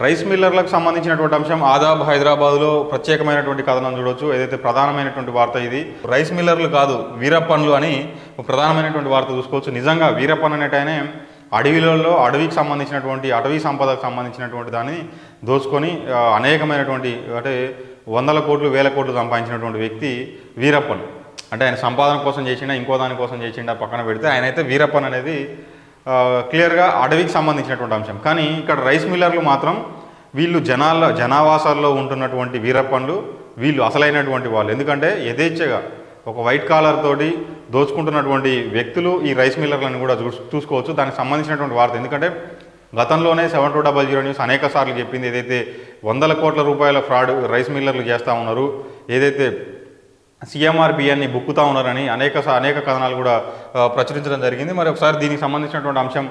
Rice మిల్లర్లకు సంబంధించినటువంటి అంశం ఆదాబ్ హైదరాబాద్లో ప్రత్యేకమైనటువంటి కథనం చూడొచ్చు. ఏదైతే ప్రధానమైనటువంటి వార్త ఇది రైస్ మిల్లర్లు కాదు వీరప్పన్లు అని ప్రధానమైనటువంటి వార్త చూసుకోవచ్చు. నిజంగా వీరప్పన్ అనేటైనే అడవిలలో అడవికి సంబంధించినటువంటి అటవీ సంపదకు సంబంధించినటువంటి దాన్ని దోచుకొని అనేకమైనటువంటి అంటే వందల కోట్లు వేల కోట్లు సంపాదించినటువంటి వ్యక్తి వీరప్పన్. అంటే ఆయన సంపాదన కోసం చేసిండా ఇంకో దాని కోసం చేసిండా పక్కన పెడితే ఆయన అయితే వీరప్పన్ అనేది క్లియర్గా అడవికి సంబంధించినటువంటి అంశం. కానీ ఇక్కడ రైస్ మిల్లర్లు మాత్రం వీళ్ళు జనాల్లో జనావాసాల్లో ఉంటున్నటువంటి వీరప్పన్లు వీళ్ళు అసలైనటువంటి వాళ్ళు. ఎందుకంటే యథేచ్ఛగా ఒక వైట్ కాలర్ తోటి దోచుకుంటున్నటువంటి వ్యక్తులు ఈ రైస్ మిల్లర్లను కూడా చూ చూసుకోవచ్చు. దానికి సంబంధించినటువంటి వార్త. ఎందుకంటే గతంలోనే seven two double zero news అనేక సార్లు చెప్పింది. ఏదైతే వందల కోట్ల రూపాయల ఫ్రాడ్ రైస్ మిల్లర్లు చేస్తూ ఉన్నారు ఏదైతే సిఎంఆర్ బుక్కుతా ఉన్నారని అనేక స- అనేక కథనాలు కూడా ప్రచురించడం జరిగింది. మరి ఒకసారి దీనికి సంబంధించినటువంటి అంశం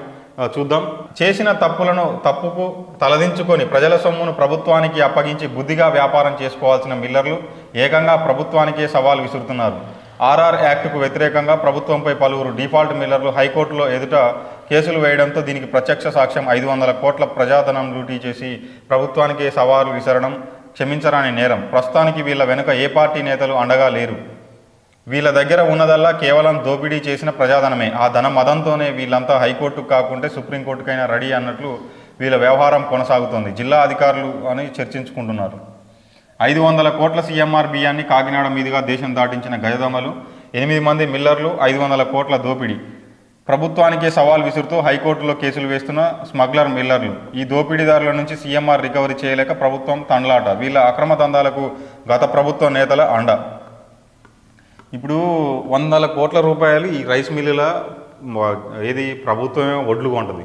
చూద్దాం. చేసిన తప్పులను తప్పుకు తలదించుకొని ప్రజల సొమ్మును ప్రభుత్వానికి అప్పగించి బుద్ధిగా వ్యాపారం చేసుకోవాల్సిన మిల్లర్లు ఏకంగా ప్రభుత్వానికే సవాల్ విసురుతున్నారు. ఆర్ఆర్ యాక్ట్కు వ్యతిరేకంగా ప్రభుత్వంపై పలువురు డిఫాల్ట్ మిల్లర్లు హైకోర్టులో ఎదుట కేసులు వేయడంతో దీనికి ప్రత్యక్ష సాక్ష్యం ఐదు వందల కోట్ల ప్రజాధనం లూటీ చేసి ప్రభుత్వానికే సవాలు విసరడం క్షమించరాని నేరం. ప్రస్తుతానికి వీళ్ళ వెనుక ఏ పార్టీ నేతలు అండగా లేరు. వీళ్ళ దగ్గర ఉన్నదల్లా కేవలం దోపిడీ చేసిన ప్రజాధనమే. ఆ ధనం మదంతోనే వీళ్ళంతా హైకోర్టుకు కాకుంటే సుప్రీంకోర్టుకైనా రెడీ అన్నట్లు వీళ్ళ వ్యవహారం కొనసాగుతోంది. జిల్లా అధికారులు అని చర్చించుకుంటున్నారు. ఐదు వందల కోట్ల సీఎంఆర్ బియ్యాన్ని కాకినాడ మీదుగా దేశం దాటించిన గజదొంగలు ఎనిమిది మంది మిల్లర్లు ఐదు వందల కోట్ల దోపిడీ. ప్రభుత్వానికే సవాల్ విసురుతూ హైకోర్టులో కేసులు వేస్తున్న స్మగ్లర్ మిల్లర్లు. ఈ దోపిడీదారుల నుంచి సీఎంఆర్ రికవరీ చేయలేక ప్రభుత్వం తండ్లాట. వీళ్ళ అక్రమ దందాలకు గత ప్రభుత్వ నేతల అండ. ఇప్పుడు వందల కోట్ల రూపాయలు ఈ రైస్ మిల్లుల ఏది ప్రభుత్వమే ఒడ్లు కొంటుంది.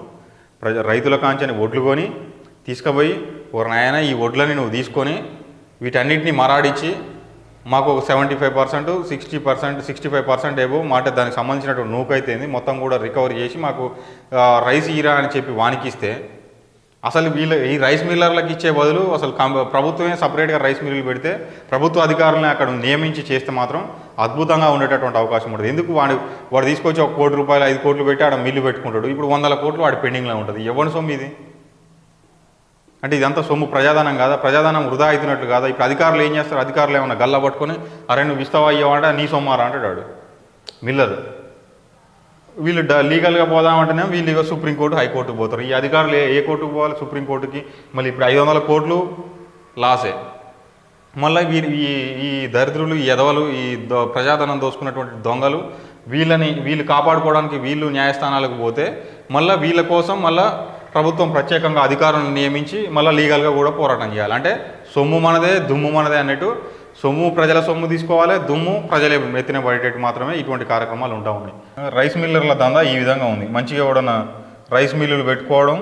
ప్రజ రైతుల కాంచని ఒడ్లు కొని తీసుకుపోయి ఒక నాయన ఈ వడ్లని నువ్వు తీసుకొని వీటన్నిటిని మరాడించి మాకు ఒక seventy five percent sixty percent sixty five percent ఏవో మాట దానికి సంబంధించినటువంటి నూకైతేంది. మొత్తం కూడా రికవరీ చేసి మాకు రైస్ ఇరా అని చెప్పి వానికిస్తే అసలు వీళ్ళు ఈ రైస్ మిల్లర్లకు ఇచ్చే బదులు అసలు ప్రభుత్వమే సపరేట్గా రైస్ మిల్లులు పెడితే ప్రభుత్వ అధికారులను అక్కడ నియమించి చేస్తే మాత్రం అద్భుతంగా ఉండేటటువంటి అవకాశం ఉంటుంది. ఎందుకు వాడు వాడు తీసుకొచ్చి ఒక కోటి రూపాయలు ఐదు కోట్లు పెట్టి ఆడ మిల్లు పెట్టుకుంటాడు. ఇప్పుడు వందల కోట్లు వాడి పెండింగ్లో ఉంటుంది. ఎవరి సొమ్ము ఇది? అంటే ఇదంతా సొమ్ము ప్రజాదానం కాదా? ప్రజాదానం వృధా అవుతున్నట్లు కాదా? ఇప్పుడు అధికారులు ఏం చేస్తారు? అధికారులు ఏమన్నా గల్ల పట్టుకొని అరే నువ్వు ఇస్తావా అయ్యావంటే నీ సొమ్మారా అంటాడు మిల్లర్. వీళ్ళు డ లీగల్గా పోదామంటేనే వీళ్ళు సుప్రీంకోర్టు హైకోర్టుకు పోతారు. ఈ అధికారులు ఏ కోర్టుకు పోవాలి? సుప్రీంకోర్టుకి. మళ్ళీ ఇప్పుడు ఐదు వందల కోట్లు లాసే. మళ్ళీ వీరి ఈ ఈ దరిద్రులు ఈ ఎదవలు ఈ దొ ప్రజాధనం దోసుకున్నటువంటి దొంగలు వీళ్ళని వీళ్ళు కాపాడుకోవడానికి వీళ్ళు న్యాయస్థానాలకు పోతే మళ్ళీ వీళ్ళ కోసం మళ్ళీ ప్రభుత్వం ప్రత్యేకంగా అధికారులను నియమించి మళ్ళీ లీగల్గా కూడా పోరాటం చేయాలి. అంటే సొమ్ము మనదే దుమ్ము మనదే అన్నట్టు సొమ్ము ప్రజల సొమ్ము తీసుకోవాలి దుమ్ము ప్రజలే ఎత్తిన పడేటట్టు మాత్రమే ఇటువంటి కార్యక్రమాలు ఉంటా ఉన్నాయి. రైస్ మిల్లర్ల దందా ఈ విధంగా ఉంది. మంచిగా ఎవడన్నా రైస్ మిల్లులు పెట్టుకోవడం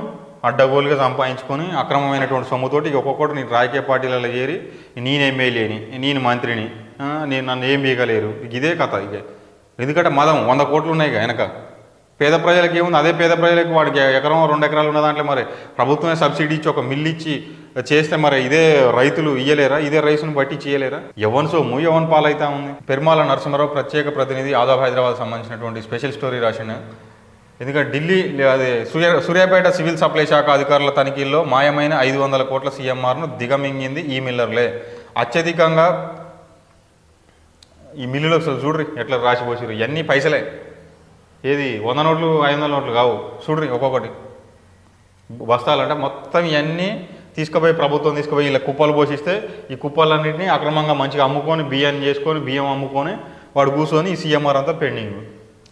అడ్డగోలుగా సంపాదించుకొని అక్రమమైనటువంటి సొమ్ముతోటి ఒక్కొక్కటి నేను రాజకీయ పార్టీలలో చేరి నేను ఎమ్మెల్యేని నేను మంత్రిని నేను నన్ను ఏం బీగలేరు ఇదే కథ ఇక. ఎందుకంటే మదం వంద కోట్లు ఉన్నాయి వెనక. పేద ప్రజలకు ఏముంది? అదే పేద ప్రజలకు వాడికి ఎకరం రెండు ఎకరాలు ఉన్న దాంట్లో మరి ప్రభుత్వమే సబ్సిడీ ఇచ్చి ఒక మిల్లు ఇచ్చి చేస్తే మరి ఇదే రైతులు ఇయ్యలేరా? ఇదే రైతును బట్టి చేయలేరా ఎవరి సొమ్ము ఎవరి పాలైతా ఉంది. పెరుమాల నరసింహారావు ప్రత్యేక ప్రతినిధి ఆదాబ్ హైదరాబాద్ సంబంధించినటువంటి స్పెషల్ స్టోరీ రాసిన ఎందుకంటే ఢిల్లీ అదే సూర్య సూర్యాపేట సివిల్ సప్లై శాఖ అధికారుల తనిఖీల్లో మాయమైన ఐదు వందల కోట్ల సీఎంఆర్ను దిగమింగింది ఈ మిల్లర్లే. అత్యధికంగా ఈ మిల్లులో అసలు చూడ్రి ఎట్లా రాసిపోసిరు ఇవన్నీ పైసలే. ఏది? వంద నోట్లు ఐదు వందల నోట్లు కావు. చూడ్రి ఒక్కొక్కటి. బస్తాలంటే మొత్తం ఇవన్నీ తీసుకుపోయి ప్రభుత్వం తీసుకుపోయి ఇలా కుప్పలు పోషిస్తే ఈ కుప్పలన్నింటినీ అక్రమంగా మంచిగా అమ్ముకొని బియ్యాన్ని చేసుకొని బియ్యం అమ్ముకొని వాడు కూర్చొని ఈ సీఎంఆర్ అంతా పెండింగ్.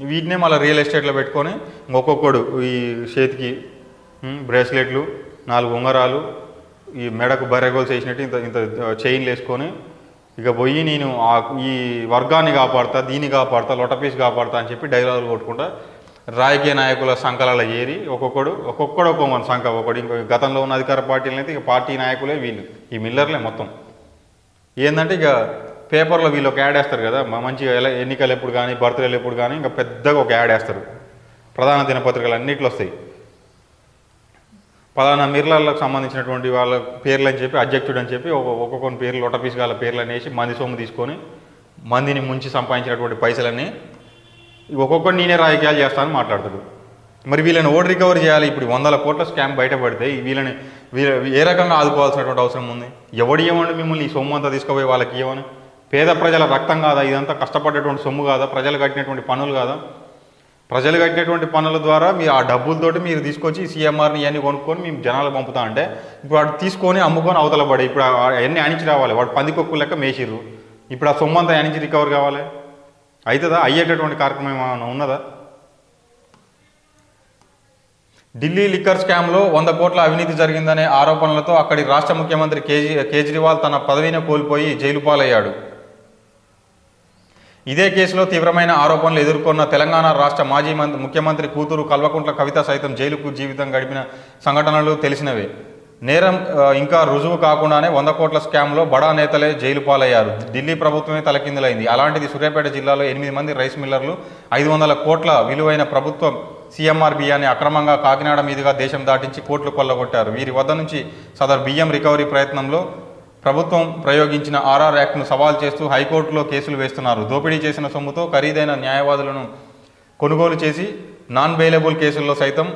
వీటినే మళ్ళీ రియల్ ఎస్టేట్లో పెట్టుకొని ఒక్కొక్కడు ఈ చేతికి బ్రేస్లెట్లు నాలుగు ఉంగరాలు ఈ మెడకు బర్రెగోలు చేసినట్టు ఇంత ఇంత చైన్లు వేసుకొని ఇక పోయి నేను ఆ ఈ వర్గాన్ని కాపాడతా దీన్ని కాపాడుతా లొటపీస్ కాపాడతా అని చెప్పి డైలాగులు కొట్టుకుంటా. రాజకీయ నాయకుల సంఘాలలో ఏరి ఒక్కొక్కడు ఒక్కొక్కడు ఒక్కో మన సంఖ ఒకటి ఇంకో గతంలో ఉన్న అధికార పార్టీలు అయితే ఇక పార్టీ నాయకులే వీళ్ళు ఈ మిల్లర్లే మొత్తం. ఏంటంటే ఇక పేపర్లో వీళ్ళు ఒక యాడ్ వేస్తారు కదా మంచిగా ఎలా ఎన్నికలు ఎప్పుడు కానీ బర్త్డేలు ఎప్పుడు కానీ ఇంకా పెద్దగా ఒక యాడ్ వేస్తారు. ప్రధాన దినపత్రికలు అన్నిట్లో వస్తాయి. పలానా మిర్లర్లకు సంబంధించినటువంటి వాళ్ళ పేర్లు అని చెప్పి అధ్యక్షుడు అని చెప్పి ఒక ఒక్కొక్క పేర్లు లొటపీస్ గల పేర్లు అనేసి మంది సొమ్ము తీసుకొని మందిని ముంచి సంపాదించినటువంటి పైసలని ఒక్కొక్కటి నేనే రాజకీయాలు చేస్తానని మాట్లాడతాడు. మరి వీళ్ళని ఓడి రికవర్ చేయాలి ఇప్పుడు వందల కోట్ల స్కామ్ బయటపడితే వీళ్ళని వీళ్ళ ఏ రకంగా ఆదుకోవాల్సినటువంటి అవసరం ఉంది? ఎవడు ఇవ్వండి మిమ్మల్ని ఈ సొమ్ము అంతా తీసుకుపోయి వాళ్ళకి ఇవ్వని పేద ప్రజల రక్తం కాదా? ఇదంతా కష్టపడేటువంటి సొమ్ము కాదా? ప్రజలు కట్టినటువంటి పనులు కాదా? ప్రజలు కట్టినటువంటి పనుల ద్వారా మీరు ఆ డబ్బులతోటి మీరు తీసుకొచ్చి సీఎంఆర్ని ఇవన్నీ కొనుక్కొని మేము జనాలు పంపుతా అంటే ఇప్పుడు వాడు తీసుకొని అమ్ముకొని అవతల పడి ఇప్పుడు అవన్నీ అణించి రావాలి. వాడు పందికొక్కు లెక్క మేసిర్రు. ఇప్పుడు ఆ సొమ్ము అంతా అణించి రికవర్ కావాలి. అవుతుందా అయ్యేటటువంటి కార్యక్రమం ఏమైనా ఉన్నదా? ఢిల్లీ లిక్కర్ స్కామ్లో వంద కోట్ల అవినీతి జరిగిందనే ఆరోపణలతో అక్కడి రాష్ట్ర ముఖ్యమంత్రి కేజీ కేజ్రీవాల్ తన పదవిని కోల్పోయి జైలు పాలయ్యాడు. ఇదే కేసులో తీవ్రమైన ఆరోపణలు ఎదుర్కొన్న తెలంగాణ రాష్ట్ర మాజీ మంత్రి ముఖ్యమంత్రి కూతురు కల్వకుంట్ల కవిత సైతం జైలుకు జీవితం గడిపిన సంఘటనలు తెలిసినవే. నేరం ఇంకా రుజువు కాకుండానే వంద కోట్ల స్కామ్లో బడా నేతలే జైలు పాలయ్యారు. ఢిల్లీ ప్రభుత్వమే తలకిందులైంది. అలాంటిది సూర్యాపేట జిల్లాలో ఎనిమిది మంది రైస్ మిల్లర్లు ఐదు వందల కోట్ల విలువైన ప్రభుత్వం సీఎంఆర్ బియ్యాన్ని అక్రమంగా కాకినాడ మీదుగా దేశం దాటించి కోట్లు కొల్లగొట్టారు. వీరి వద్ద నుంచి సదర్ బియ్యం రికవరీ ప్రయత్నంలో ప్రభుత్వం ప్రయోగించిన ఆర్ఆర్ యాక్ట్ను సవాల్ చేస్తూ హైకోర్టులో కేసులు వేస్తున్నారు. దోపిడీ చేసిన సొమ్ముతో ఖరీదైన న్యాయవాదులను కొనుగోలు చేసి నాన్ బెయిలబుల్ కేసుల్లో సైతం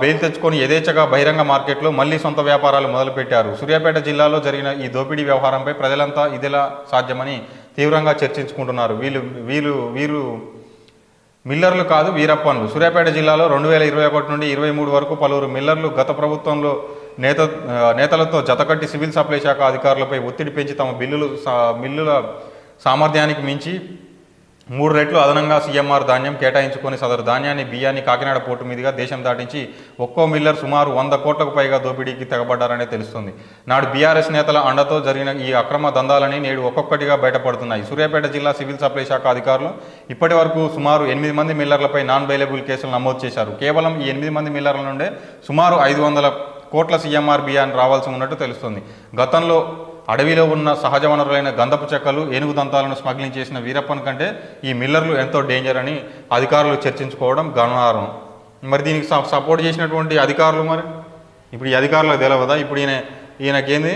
బెయిల్ తెచ్చుకొని యథేచ్ఛగా బహిరంగ మార్కెట్లో మళ్ళీ సొంత వ్యాపారాలు మొదలుపెట్టారు. సూర్యాపేట జిల్లాలో జరిగిన ఈ దోపిడీ వ్యవహారంపై ప్రజలంతా ఇదిలా సాధ్యమని తీవ్రంగా చర్చించుకుంటున్నారు. వీళ్ళు వీళ్ళు వీరు మిల్లర్లు కాదు వీరప్పన్లు. సూర్యాపేట జిల్లాలో రెండు వేల ఇరవై ఒకటి నుండి ఇరవై మూడు వరకు పలువురు మిల్లర్లు గత ప్రభుత్వంలో నేత నేతలతో జతకట్టి సివిల్ సప్లై శాఖ అధికారులపై ఒత్తిడి పెంచి తమ బిల్లులు సా- మిల్లుల సామర్థ్యానికి మించి మూడు రెట్లు అదనంగా సీఎంఆర్ ధాన్యం కేటాయించుకొని సదరు ధాన్యాన్ని బియ్యాన్ని కాకినాడ పోర్టు మీదుగా దేశం దాటించి ఒక్కో మిల్లర్ సుమారు వంద కోట్లకు పైగా దోపిడీకి తెగబడ్డారనే తెలుస్తుంది. నాడు బీఆర్ఎస్ నేతల అండతో జరిగిన ఈ అక్రమ దందాలని నేడు ఒక్కొక్కటిగా బయటపడుతున్నాయి. సూర్యాపేట జిల్లా సివిల్ సప్లై శాఖ అధికారులు ఇప్పటి వరకు సుమారు ఎనిమిది మంది మిల్లర్లపై నాన్ బెయిలబుల్ కేసులు నమోదు చేశారు. కేవలం ఈ ఎనిమిది మంది మిల్లర్ల నుండే సుమారు ఐదు వందల కోట్ల సీఎంఆర్ బియ్యాన్ని రావాల్సి ఉన్నట్టు తెలుస్తుంది. గతంలో అడవిలో ఉన్న సహజ వనరులైన గంధపు చెక్కలు ఏనుగు దంతాలను స్మగ్లింగ్ చేసిన వీరప్పన్ కంటే ఈ మిల్లర్లు ఎంతో డేంజర్ అని అధికారులు చర్చించుకోవడం గమనార్హం. మరి దీనికి సపోర్ట్ చేసినటువంటి అధికారులు మరి? ఇప్పుడు ఈ అధికారులకు తెలియదా ఇప్పుడు ఈయన ఈయనకేంది?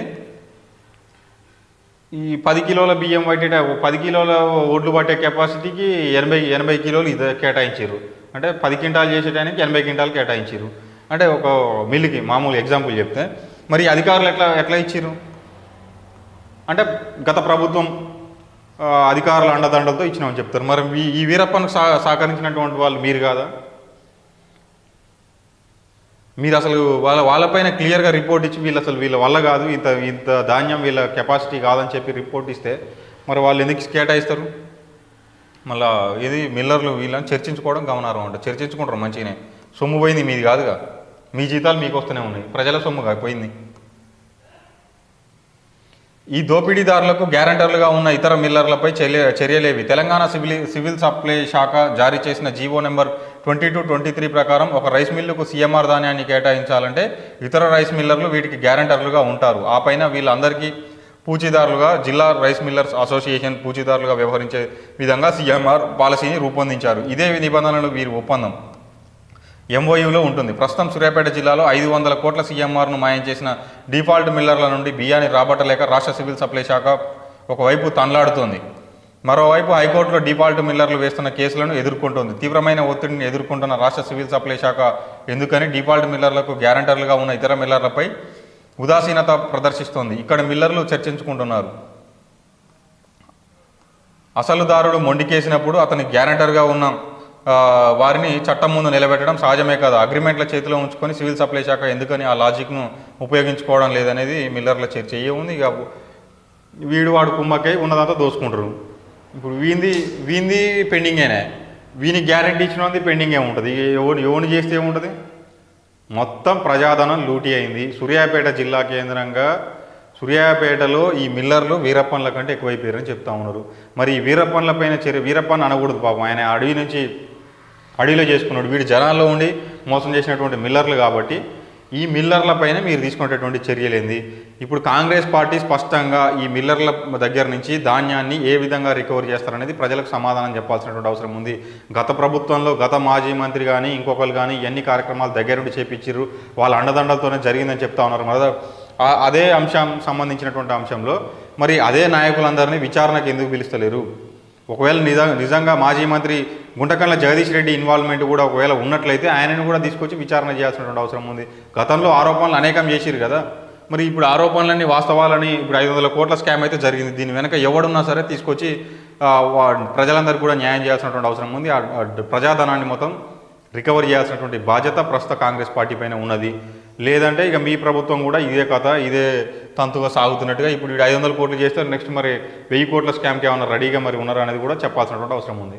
ఈ పది కిలోల బియ్యం పట్టేట పది కిలోల ఒడ్లు పట్టే కెపాసిటీకి ఎనభై ఎనభై కిలోలు ఇది కేటాయించారు అంటే పది క్వింటాలు చేసేటానికి ఎనభై క్వింటాలు కేటాయించారు అంటే ఒక మిల్లుకి మామూలు ఎగ్జాంపుల్ చెప్తే మరి అధికారులు ఎట్లా ఎట్లా ఇచ్చారు అంటే గత ప్రభుత్వం అధికారులు అధికారుల అండదండలతో ఇచ్చినామని చెప్తారు. మరి ఈ- వీరప్పను సహ సహకరించినటువంటి వాళ్ళు మీరు కాదా? మీరు అసలు వాళ్ళ వాళ్ళపైన క్లియర్గా రిపోర్ట్ ఇచ్చి వీళ్ళు అసలు వీళ్ళ వల్ల కాదు ఇంత ఇంత ధాన్యం వీళ్ళ కెపాసిటీ కాదని చెప్పి రిపోర్ట్ ఇస్తే మరి వాళ్ళు ఎందుకు కేటాయిస్తారు? మళ్ళా ఇది మిల్లర్లు వీళ్ళని చర్చించుకోవడం గమనారం అంట. చర్చించుకుంటారు మంచిగానే. సొమ్ము పోయింది మీది కాదుగా. మీ జీతాలు మీకు వస్తూనే ఉన్నాయి. ప్రజల సొమ్ముగా పోయింది ఈ దోపిడీదారులకు గ్యారంటర్లుగా ఉన్న ఇతర మిల్లర్లపై చర్య చర్యలేవి. తెలంగాణ సివిల్ సివిల్ సప్లై శాఖ జారీ చేసిన GO number twenty two twenty three ప్రకారం ఒక రైస్ మిల్లుకు సీఎంఆర్ ధాన్యాన్ని కేటాయించాలంటే ఇతర రైస్ మిల్లర్లు వీటికి గ్యారంటర్లుగా ఉంటారు. ఆ పైన వీళ్ళందరికీ పూచీదారులుగా జిల్లా రైస్ మిల్లర్స్ అసోసియేషన్ పూచీదారులుగా వ్యవహరించే విధంగా సీఎంఆర్ పాలసీని రూపొందించారు. ఇదే నిబంధనలు వీరి ఒప్పందం. ఎంఓయూలో ఉంటుంది. ప్రస్తుతం సూర్యాపేట జిల్లాలో ఐదు వందల కోట్ల సీఎంఆర్ను మాయం చేసిన డిఫాల్ట్ మిల్లర్ల నుండి బియ్యాన్ని రాబట్టలేక రాష్ట్ర సివిల్ సప్లై శాఖ ఒకవైపు తన్లాడుతోంది. మరోవైపు హైకోర్టులో డిఫాల్ట్ మిల్లర్లు వేస్తున్న కేసులను ఎదుర్కొంటోంది. తీవ్రమైన ఒత్తిడిని ఎదుర్కొంటున్న రాష్ట్ర సివిల్ సప్లై శాఖ ఎందుకని డిఫాల్ట్ మిల్లర్లకు గ్యారంటర్లుగా ఉన్న ఇతర మిల్లర్లపై ఉదాసీనత ప్రదర్శిస్తోంది. ఇక్కడ మిల్లర్లు చర్చించుకుంటున్నారు. అసలుదారుడు మొండికేసినప్పుడు అతని గ్యారంటర్గా ఉన్న వారిని చట్టం ముందు నిలబెట్టడం సహజమే కాదు. అగ్రిమెంట్ల చేతిలో ఉంచుకొని సివిల్ సప్లై శాఖ ఎందుకని ఆ లాజిక్ను ఉపయోగించుకోవడం లేదనేది మిల్లర్ల చర్చ ఏముంది ఇక వీడు వాడు కుమ్మకై ఉన్నదంతా దోసుకుంటారు. ఇప్పుడు వీంది వీంది పెండింగేనే. వీని గ్యారంటీ ఇచ్చినది పెండింగే ఉంటుంది. ఎవరు ఎవరిని చేస్తే ఏముంటుంది? మొత్తం ప్రజాధనం లూటీ అయింది. సూర్యాపేట జిల్లా కేంద్రంగా సూర్యాపేటలో ఈ మిల్లర్లు వీరప్పన్ల కంటే ఎక్కువైపోయారని చెప్తా ఉన్నారు. మరి ఈ వీరప్పన్ల పైన చర్య వీరప్పన్ అనకూడదు పాపం. ఆయన అడవి నుంచి అడవిలో చేసుకున్నాడు. వీడు జనాల్లో ఉండి మోసం చేసినటువంటి మిల్లర్లు కాబట్టి ఈ మిల్లర్ల పైన మీరు తీసుకునేటటువంటి చర్యలు ఏంది? ఇప్పుడు కాంగ్రెస్ పార్టీ స్పష్టంగా ఈ మిల్లర్ల దగ్గర నుంచి ధాన్యాన్ని ఏ విధంగా రికవర్ చేస్తారనేది ప్రజలకు సమాధానం చెప్పాల్సినటువంటి అవసరం ఉంది. గత ప్రభుత్వంలో గత మాజీ మంత్రి కానీ ఇంకొకరు కానీ ఎన్ని కార్యక్రమాలు దగ్గరుండి చేపించారు వాళ్ళ అండదండలతోనే జరిగిందని చెప్తా ఉన్నారు. మరి అదే అంశం సంబంధించినటువంటి అంశంలో మరి అదే నాయకులందరినీ విచారణకు ఎందుకు పిలుస్తలేరు? ఒకవేళ నిజ నిజంగా మాజీ మంత్రి గుంటకల్ల జగదీష్ రెడ్డి ఇన్వాల్వ్మెంట్ కూడా ఒకవేళ ఉన్నట్లయితే ఆయనను కూడా తీసుకొచ్చి విచారణ చేయాల్సినటువంటి అవసరం ఉంది. గతంలో ఆరోపణలు అనేకం చేసిరు కదా. మరి ఇప్పుడు ఆరోపణలన్నీ వాస్తవాలని ఇప్పుడు ఐదు వందల కోట్ల స్కామ్ అయితే జరిగింది. దీని వెనక ఎవడున్నా సరే తీసుకొచ్చి ప్రజలందరికీ కూడా న్యాయం చేయాల్సినటువంటి అవసరం ఉంది. ఆ ప్రజాధనాన్ని మొత్తం రికవర్ చేయాల్సినటువంటి బాధ్యత ప్రస్తుత కాంగ్రెస్ పార్టీ పైన ఉన్నది. లేదంటే ఇక మీ ప్రభుత్వం కూడా ఇదే కథ ఇదే తంతుగా సాగుతున్నట్టుగా ఇప్పుడు ఐదు వందల కోట్లు చేస్తే నెక్స్ట్ మరి వెయ్యి కోట్ల స్కామ్కి ఏమైనా రెడీగా మరి ఉన్నారా అనేది కూడా చెప్పాల్సినటువంటి అవసరం ఉంది.